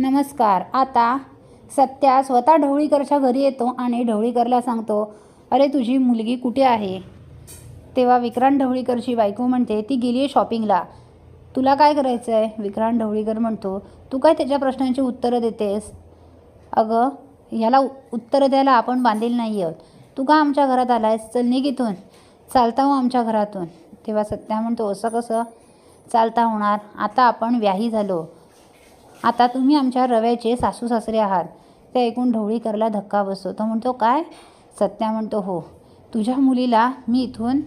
नमस्कार. आता सत्या स्वतः ढवळीकरच्या घरी येतो आणि ढवळीकरला सांगतो अरे तुझी मुलगी कुठे आहे? तेव्हा विक्रांत ढवळीकरची बायको म्हणते ती गेली आहे शॉपिंगला. तुला काय करायचं आहे विक्रांत ढवळीकर म्हणतो तू काय त्याच्या प्रश्नांची उत्तरं देतेस? अगं ह्याला उ- उत्तरं द्यायला आपण बांधील नाही आहोत तू का आमच्या घरात आला आहेस चल निघितून चालता हो आमच्या घरातून. तेव्हा सत्या म्हणतो असं कसं? चालता होणार. आता आपण व्याही झालो. आता तुम्ही आमच्या रव्याचे सासू सासरे आहात. ते ऐकून ढवळीकरला धक्का बसतो. तो म्हणतो काय? सत्या म्हणतो हो तुझ्या मुलीला मी इथून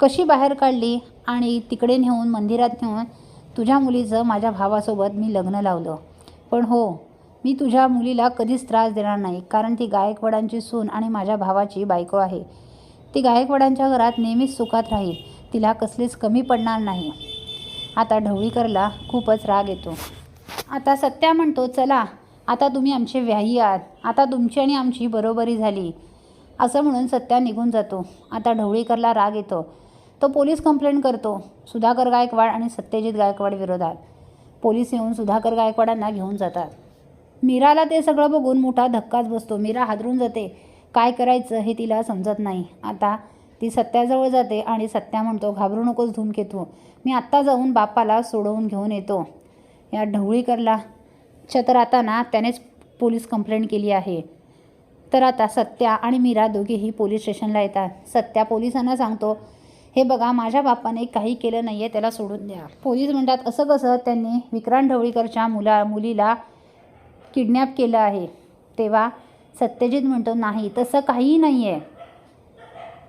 कशी बाहेर काढली? आणि तिकडे नेऊन मंदिरात नेऊन तुझ्या मुलीचं माझ्या भावासोबत मी लग्न लावलं. पण हो मी तुझ्या मुलीला कधीच त्रास देणार नाही कारण ती गायकवाडांची सून आणि माझ्या भावाची बायको आहे. ती गायकवाडांच्या घरात नेहमीच सुखात राहील. तिला कसलीच कमी पडणार नाही. आता ढवळीकरला खूपच राग येतो. आता सत्या म्हणतो चला आता तुम्ही आमचे व्याही आहात. आता तुमची आणि आमची बरोबरी झाली. असं म्हणून सत्या निघून जातो. आता ढवळीकरला राग येतो. तो पोलीस कंप्लेंट करतो सुधाकर गायकवाड आणि सत्यजित गायकवाड विरोधात. पोलीस येऊन सुधाकर गायकवाडांना घेऊन जातात. मीराला ते सगळं बघून मोठा धक्काच बसतो. मीरा हादरून जाते. काय करायचं हे तिला समजत नाही. आता ती सत्याजवळ जाते आणि सत्या म्हणतो घाबरू नकोस धूमकेतू मी आत्ता जाऊन बापाला सोडवून घेऊन येतो. या ढवळीकरला तर आता ना त्यानेच पोलीस कंप्लेंट केली आहे. तर आता सत्या आणि मीरा दोघेही पोलीस स्टेशनला येतात. सत्या पोलिसांना सांगतो हे बघा माझ्या बापाने काही केलं नाही आहे त्याला सोडून द्या. पोलीस म्हणतात असं कसं? त्यांनी विक्रांत ढवळीकरच्या मुला मुलीला किडनॅप केलं आहे. तेव्हा सत्यजित म्हणतो नाही तसं काहीही नाही आहे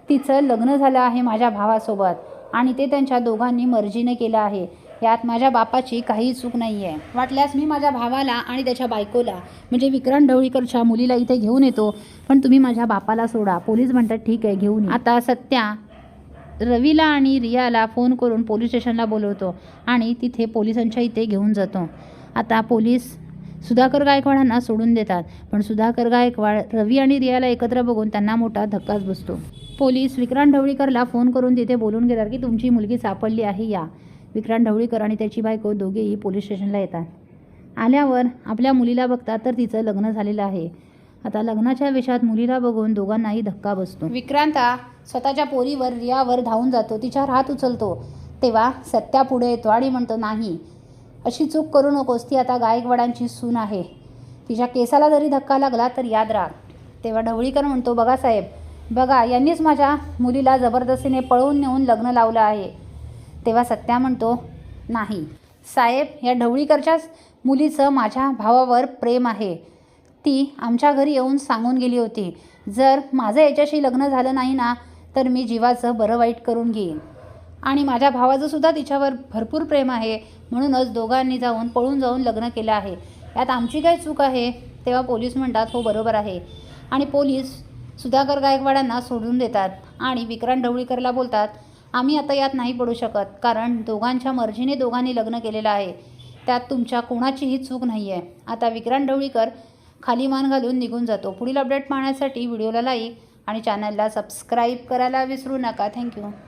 तिचं लग्न झालं आहे माझ्या भावासोबत आणि ते त्यांच्या दोघांनी मर्जीने केलं आहे. यात माझ्या बापाची काही चूक नाही आहे वाटल्यास मी माझ्या भावाला आणि त्याच्या बायकोला म्हणजे विक्रांत ढवळीकरच्या मुलीला इथे घेऊन येतो पण तुम्ही माझ्या बापाला सोडा. पोलीस म्हणतात ठीक आहे घेऊन आता सत्या रवीला आणि रियाला फोन करून पोलीस स्टेशनला बोलवतो आणि तिथे पोलिसांच्या इथे घेऊन जातो. आता पोलीस सुधाकर गायकवाडांना सोडून देतात पण सुधाकर गायकवाड रवी आणि रियाला एकत्र बघून त्यांना मोठा धक्काच बसतो. पोलीस विक्रांत ढवळीकरला फोन करून तिथे बोलून घेतात की तुमची मुलगी सापडली आहे या. विक्रांत ढवळीकर आणि त्याची बायको दोघेही पोलीस स्टेशनला येतात. आल्यावर आपल्या मुलीला बघतात तर तिचं लग्न झालेलं आहे. आता लग्नाच्या वेशात मुलीला बघून दोघांनाही धक्का बसतो. विक्रांता स्वतःच्या पोरीवर रियावर धावून जातो. तिच्यावर हात उचलतो. तेव्हा सत्या पुढे येतो आणि म्हणतो नाही. अशी चूक करू नकोस. ती आता गायकवाडांची सून आहे. तिच्या केसाला जरी धक्का लागला तर याद राहा. तेव्हा ढवळीकर म्हणतो बघा साहेब बघा यांनीच माझ्या मुलीला जबरदस्तीने पळवून नेऊन लग्न लावलं आहे. तेव्हा सत्या म्हणतो नाही साहेब या ढवळीकरच्याच मुलीचं माझ्या भावावर प्रेम आहे. ती आमच्या घरी येऊन सांगून गेली होती. जर माझं याच्याशी लग्न झालं नाही ना तर मी जीवाचं बरं वाईट करून घेईन. आणि माझ्या भावाचंसुद्धा तिच्यावर भरपूर प्रेम आहे. म्हणूनच दोघांनी जाऊन पळून जाऊन लग्न केलं आहे. यात आमची काय चूक आहे? तेव्हा पोलीस म्हणतात हो बरोबर आहे. आणि पोलीस सुधाकर गायकवाडांना सोडून देतात आणि विक्रांत ढवळीकरला बोलतात आम्ही आता यात नाही पडू शकत कारण दोघांच्या मर्जीने दोघांनी लग्न केलेलं आहे. त्यात तुमच्या कोणाचीही चूक नाही आहे आता विक्रांत ढवळीकर खाली मान घालून निघून जातो. पुढील अपडेट पाहण्यासाठी व्हिडिओला लाईक आणि चॅनलला सबस्क्राईब करायला विसरू नका. थँक्यू